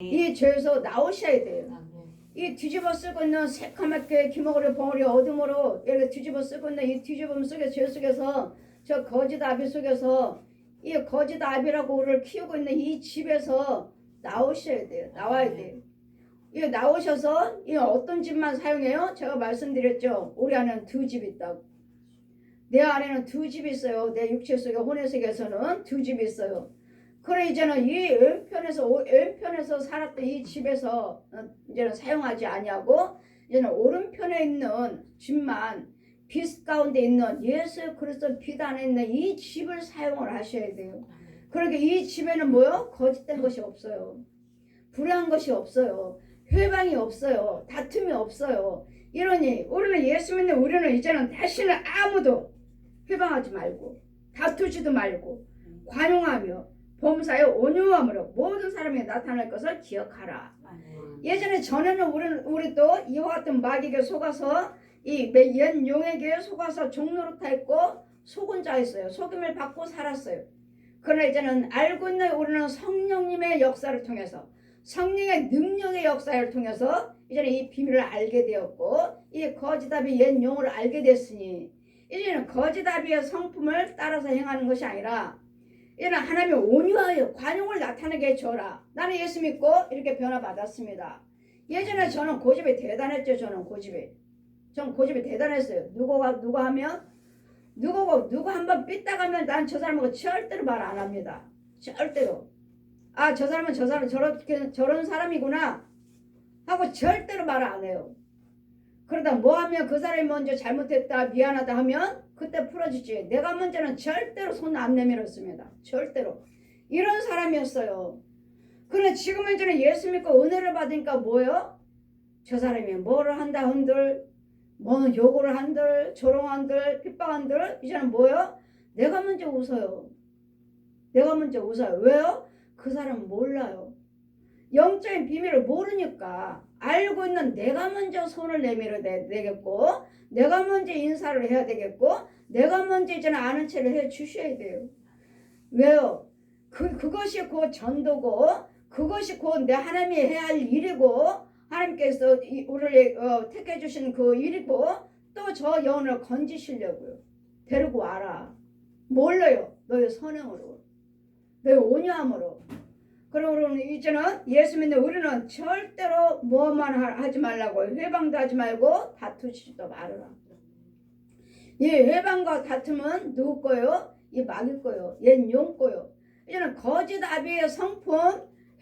이 죄에서 나오셔야 돼요. 이 뒤집어 쓰고 있는 새카맣게 기먹으로 벙어리 어둠으로 이렇게 뒤집어 쓰고 있는 이 뒤집음 속에 죄 속에서 저 거짓 아비 속에서 이 거짓 아비라고 우리를 키우고 있는 이 집에서 나오셔야 돼요. 나와야 돼요. 이 나오셔서 이 어떤 집만 사용해요? 제가 말씀드렸죠. 우리 안에는 두 집 있다고. 내 안에는 두 집이 있어요. 내 육체 속에 혼의 세계에서는 두 집이 있어요. 그래 이제는 이 왼편에서 오- 왼 편에서 살았던 이 집에서 어, 이제는 사용하지 아니하고 이제는 오른편에 있는 집만 빛 가운데 있는 예수 그리스도 빛 안에 있는 이 집을 사용을 하셔야 돼요. 그러니까 이 집에는 뭐요? 거짓된 것이 없어요. 불의한 것이 없어요. 회방이 없어요. 다툼이 없어요. 이러니 우리는 예수 믿는 우리는 이제는 다시는 아무도 회방하지 말고 다투지도 말고 관용하며 범사에 온유함으로 모든 사람이 나타날 것을 기억하라. 예전에 전에는 우리는 우리 또 이와 같은 마귀에게 속아서 이옛 용에게 속아서 종노릇했고 속은 자였어요. 속임을 받고 살았어요. 그러나 이제는 알고 있는 우리는 성령님의 역사를 통해서 성령의 능력의 역사를 통해서 이제는 이 비밀을 알게 되었고 이 거짓답이 옛 용을 알게 됐으니 이제는 거짓답이의 성품을 따라서 행하는 것이 아니라 이제는 하나님의 온유하여 관용을 나타내게 해줘라. 나는 예수 믿고 이렇게 변화받았습니다. 예전에 저는 고집이 대단했죠. 저는 고집이. 전 고집이 대단했어요. 누구가 누가 하면 누구고 누구 한번 삐딱하면 난 저 사람하고 절대로 말 안 합니다. 절대로. 아 저 사람은 저 사람 저렇게 저런 사람이구나 하고 절대로 말을 안 해요. 그러다 뭐 하면 그 사람이 먼저 잘못했다 미안하다 하면 그때 풀어주지. 내가 먼저는 절대로 손 안 내밀었습니다. 절대로. 이런 사람이었어요. 그런데 지금은 이제는 예수 믿고 은혜를 받으니까 뭐요? 저 사람이 뭐를 한다 한들 뭐 요구를 한들 조롱한들 핍박한들 이제는 뭐요? 내가 먼저 웃어요. 내가 먼저 웃어요. 왜요? 그 사람은 몰라요. 영적인 비밀을 모르니까 알고 있는 내가 먼저 손을 내밀어야 되- 되겠고 내가 먼저 인사를 해야 되겠고 내가 먼저 이제는 아는 체를 해 주셔야 돼요. 왜요? 그 그것이 곧 전도고 그것이 곧 내 하나님이 해야 할 일이고 하나님께서 이- 우리를 어, 택해 주신 그 일이고 또 저 영혼을 건지시려고요. 데리고 와라. 뭘로요? 너의 선행으로. 너의 온유함으로. 그러고 우리는 이제는 예수 믿는 우리는 절대로 뭐만 하- 하지 말라고 회방도 하지 말고 다투지도 말아라. 이 회방과 다툼은 누구 거요? 이 마귀 거요. 옛용 거요. 이제는 거짓 아비의 성품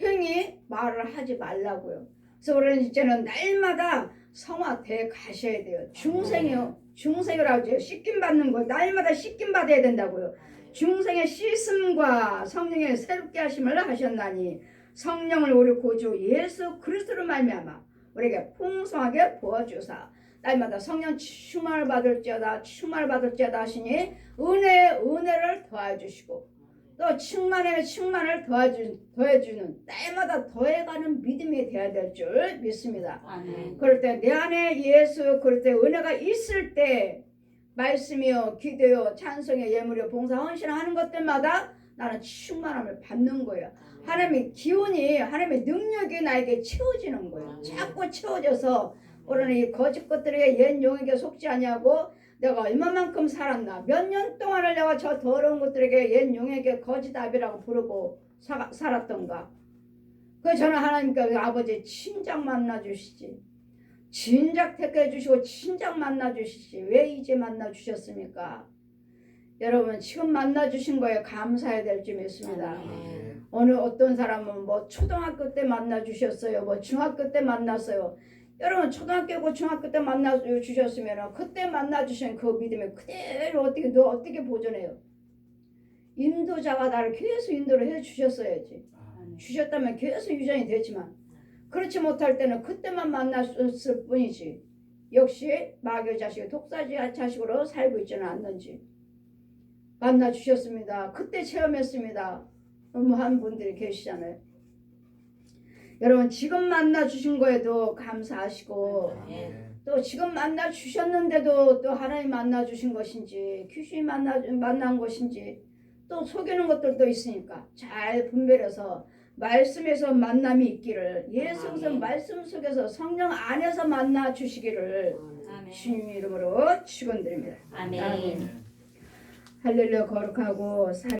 행위 말을 하지 말라고요. 그래서 우리는 이제는 날마다 성화돼 가셔야 돼요. 중생이요. 중생이라고 해요. 씻김 받는 거 날마다 씻김 받아야 된다고요. 중생의 씻음과 성령의 새롭게 하심을 하셨나니 성령을 우리 고주 예수 그리스도로 말미암아 우리에게 풍성하게 부어주사 날마다 성령 충만을 받을지어다 충만을 받을지어다 하시니 은혜 은혜를 더해주시고 또 충만에 충만을 더해주, 더해주는 날마다 더해가는 믿음이 되어야 될 줄 믿습니다. 아멘. 그럴 때 내 안에 예수 그럴 때 은혜가 있을 때 말씀이요 기도요 찬송요 예물요 봉사 헌신하는 것들마다 나는 충만함을 받는 거예요. 하나님의 기운이 하나님의 능력이 나에게 채워지는 거예요. 자꾸 채워져서 우리는 이 거짓 것들에게 옛 용에게 속지 아니하고 내가 얼마만큼 살았나 몇 년 동안을 내가 저 더러운 것들에게 옛 용에게 거짓 아비라고 부르고 사- 살았던가 그 저는 하나님께 아버지 친작 만나 주시지 진작 택해 주시고 친작 만나 주시지 왜 이제 만나 주셨습니까? 여러분 지금 만나 주신 거에 감사해야 될 줄 믿습니다. 아멘. 어느 어떤 사람은 뭐 초등학교 때 만나 주셨어요. 뭐 중학교 때 만났어요. 여러분 초등학교고 중학교 때 만나 주셨으면 그때 만나 주신 그 믿음이 그대로 어떻게 너 어떻게 보존해요? 인도자가 나를 계속 인도를 해 주셨어야지. 주셨다면 계속 유전이 되지만 그렇지 못할 때는 그때만 만났을 뿐이지. 역시 마귀 자식이 독사지 자식으로 살고 있지는 않는지 만나 주셨습니다. 그때 체험했습니다. 너무한 분들이 계시잖아요. 여러분 지금 만나 주신 거에도 감사하시고 또 지금 만나 주셨는데도 또 하나님 만나 주신 것인지 귀신이 만나 만난 것인지 또 속이는 것들도 있으니까 잘 분별해서 말씀에서 만남이 있기를 예수 그리스도 아멘. 말씀 속에서 성령 안에서 만나 주시기를 아멘. 주님 이름으로 축원드립니다. 아멘. 아멘. 할렐루야 거룩하고 살